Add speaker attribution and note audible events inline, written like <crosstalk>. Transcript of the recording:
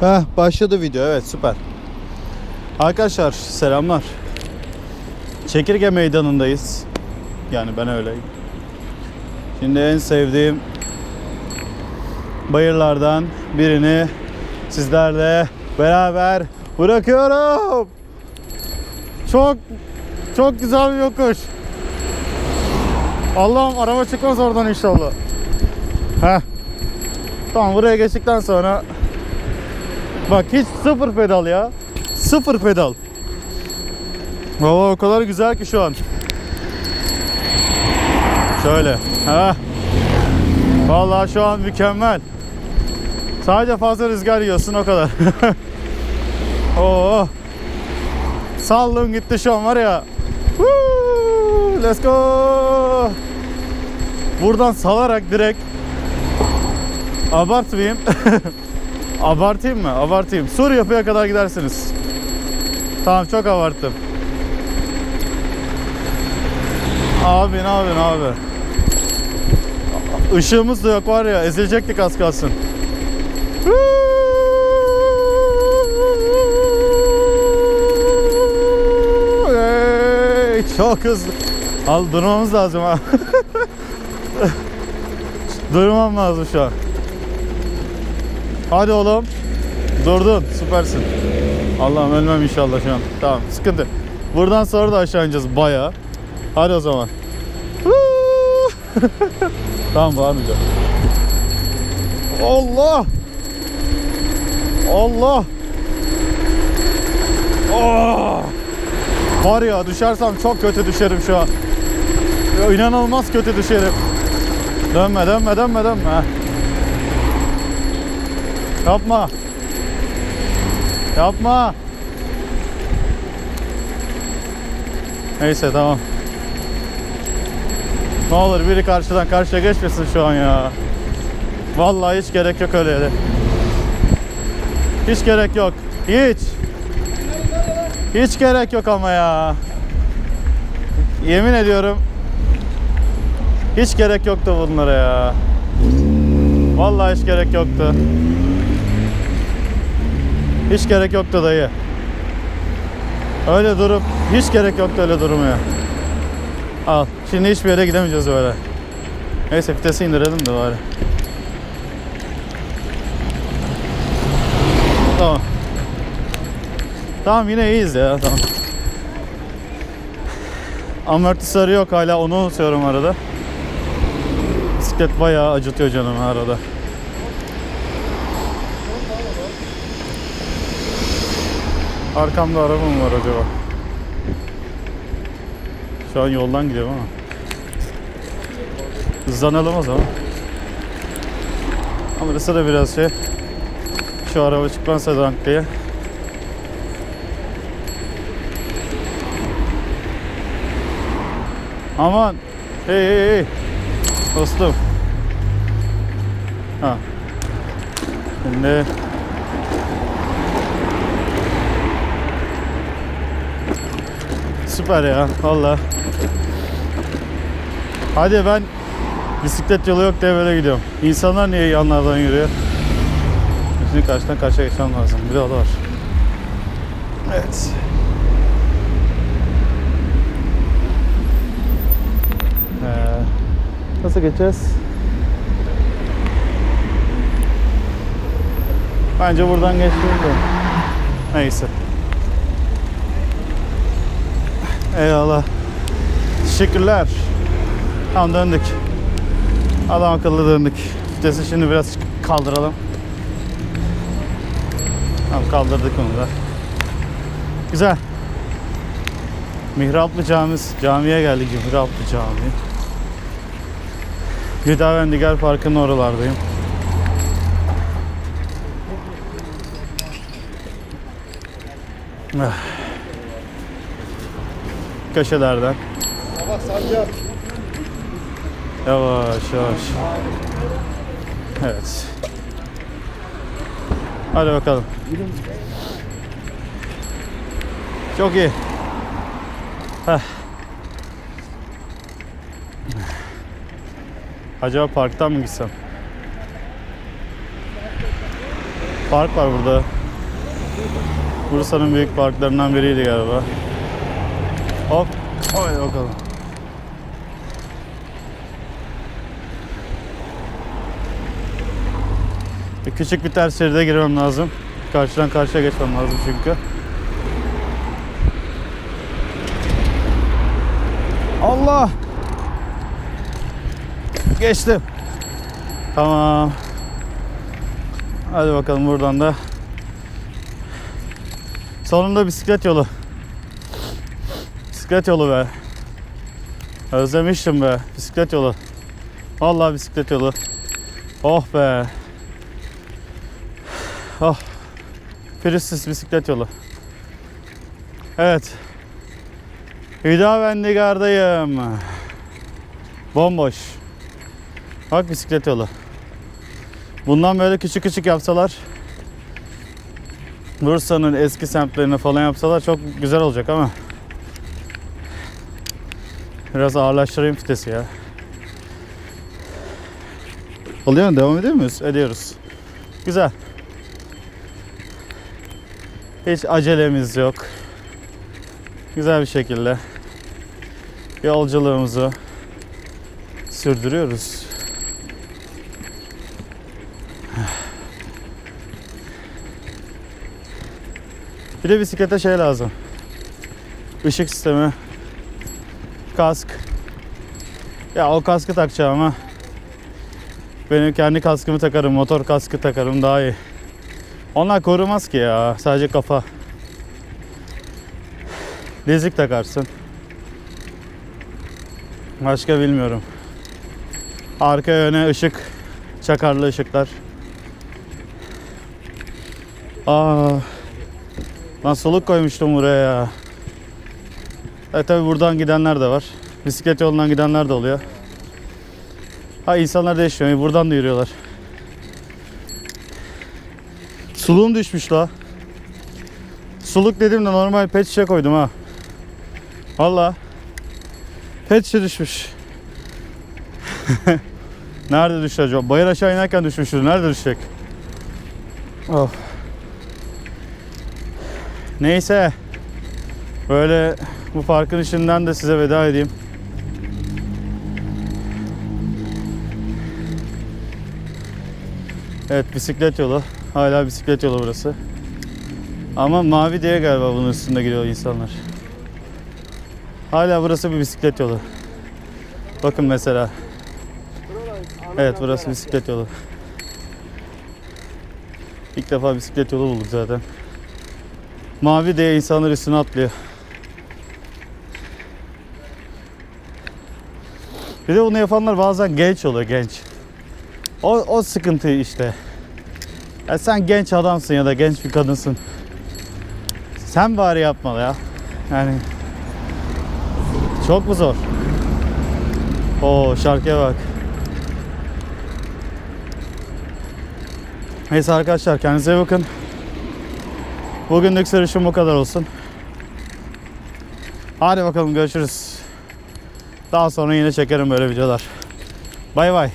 Speaker 1: Heh, başladı video. Evet süper. Arkadaşlar selamlar. Çekirge meydanındayız. Yani ben öyleyim. Şimdi en sevdiğim bayırlardan birini sizlerle beraber bırakıyorum. Çok çok güzel bir yokuş. Allah'ım araba çıkmaz oradan inşallah. Heh. Tamam buraya geçtikten sonra Bak hiç sıfır pedal ya. Sıfır pedal. Hava o kadar güzel ki şu an. Şöyle. Ha. Vallahi şu an mükemmel. Sadece fazla rüzgar yiyorsun o kadar. <laughs> Oo. Sallım gitti şu an var ya. Woo! Let's go. Buradan salarak direkt abartmayayım. <laughs> Abartayım mı? Abartayım. Sur yapıya kadar gidersiniz. Tamam çok abarttım. Abi ne yapıyorsun abi? Işığımız da yok var ya ezilecektik az kalsın. Çok hızlı. Al durmamız lazım ha. <laughs> Durmam lazım şu an. Hadi oğlum. Durdun. Süpersin. Allah'ım ölmem inşallah şu an. Tamam sıkıntı. Buradan sonra da aşağı ineceğiz bayağı. Hadi o zaman. <laughs> tamam bağırmayacağım. Allah! Allah! Oh! Var ya düşersem çok kötü düşerim şu an. İnanılmaz kötü düşerim. Dönme dönme dönme dönme. Yapma. Yapma. Neyse tamam. Ne olur biri karşıdan karşıya geçmesin şu an ya. Vallahi hiç gerek yok öyle. de. Hiç gerek yok. Hiç. Hiç gerek yok ama ya. Yemin ediyorum. Hiç gerek yoktu bunlara ya. Vallahi hiç gerek yoktu. Hiç gerek yoktu dayı. Öyle durup hiç gerek yoktu öyle durmaya. Al. Şimdi hiçbir yere gidemeyeceğiz böyle. Neyse vitesi indirelim de bari. Tamam. Tamam yine iyiyiz ya tamam. Amortisörü yok hala onu unutuyorum arada. Bisiklet bayağı acıtıyor canımı arada. Arkamda araba mı var acaba? Şu an yoldan gidiyorum ama. Hızlanalım o zaman. Ama burası da biraz şey. Şu araba çıkmazsa dank diye. Aman. Hey hey hey. Dostum. Ha. Şimdi Süper ya valla. Hadi ben bisiklet yolu yok diye böyle gidiyorum. İnsanlar niye yanlardan yürüyor? Şimdi karşıdan karşıya geçmem lazım. Bir de da var. Evet. Ee, nasıl geçeceğiz? Bence buradan geçiyoruz da. Neyse. Eyvallah. Teşekkürler. Tamam döndük. Adam akıllı döndük. Vitesi şimdi biraz kaldıralım. Tamam kaldırdık onu da. Güzel. Mihraplı Camimiz, camiye geldik Mihraplı Cami. Güdavendigar Parkı'nın oralardayım. Ah. Köşelerden.
Speaker 2: Sabah sancak.
Speaker 1: Yavaş yavaş. Evet. Hadi bakalım. Çok iyi. Heh. Acaba parktan mı gitsem? Park var burada. Bursa'nın büyük parklarından biriydi galiba. Hop. Haydi bakalım. Bir küçük bir ters şeride girmem lazım. Karşıdan karşıya geçmem lazım çünkü. Allah! Geçtim. Tamam. Hadi bakalım buradan da. Sonunda bisiklet yolu. Bisiklet yolu be. Özlemiştim be. Bisiklet yolu. Vallahi bisiklet yolu. Oh be. Oh. Pürüzsüz bisiklet yolu. Evet. Hüdavendigar'dayım. Bomboş. Bak bisiklet yolu. Bundan böyle küçük küçük yapsalar Bursa'nın eski semtlerini falan yapsalar çok güzel olacak ama Biraz ağırlaştırayım vitesi ya. Oluyor mu? Devam ediyor muyuz? Ediyoruz. Güzel. Hiç acelemiz yok. Güzel bir şekilde yolculuğumuzu sürdürüyoruz. Bir de bisiklete şey lazım. Işık sistemi, kask. Ya o kaskı takacağım ama benim kendi kaskımı takarım, motor kaskı takarım daha iyi. Onlar korumaz ki ya, sadece kafa. Dizlik takarsın. Başka bilmiyorum. Arka öne ışık, çakarlı ışıklar. Aa, lan soluk koymuştum buraya ya. E tabi buradan gidenler de var. Bisiklet yolundan gidenler de oluyor. Ha insanlar değişiyor. Buradan da yürüyorlar. Suluğum düşmüş la. Suluk dedim de normal pet şişe koydum ha. Valla. Pet şişe düşmüş. <laughs> Nerede düştü acaba? Bayır aşağı inerken düşmüştür. Nerede düşecek? Of. Neyse. Böyle bu parkın içinden de size veda edeyim. Evet bisiklet yolu. Hala bisiklet yolu burası. Ama mavi diye galiba bunun üstünde gidiyor insanlar. Hala burası bir bisiklet yolu. Bakın mesela. Evet burası bisiklet yolu. İlk defa bisiklet yolu bulduk zaten. Mavi diye insanlar üstüne atlıyor. Bir de bunu yapanlar bazen genç oluyor genç. O, o sıkıntı işte. Ya sen genç adamsın ya da genç bir kadınsın. Sen bari yapma ya. Yani çok mu zor? Oo şarkıya bak. Neyse arkadaşlar kendinize bakın. Bugünlük sürüşüm bu kadar olsun. Hadi bakalım görüşürüz. Daha sonra yine çekerim böyle videolar. Bay bay.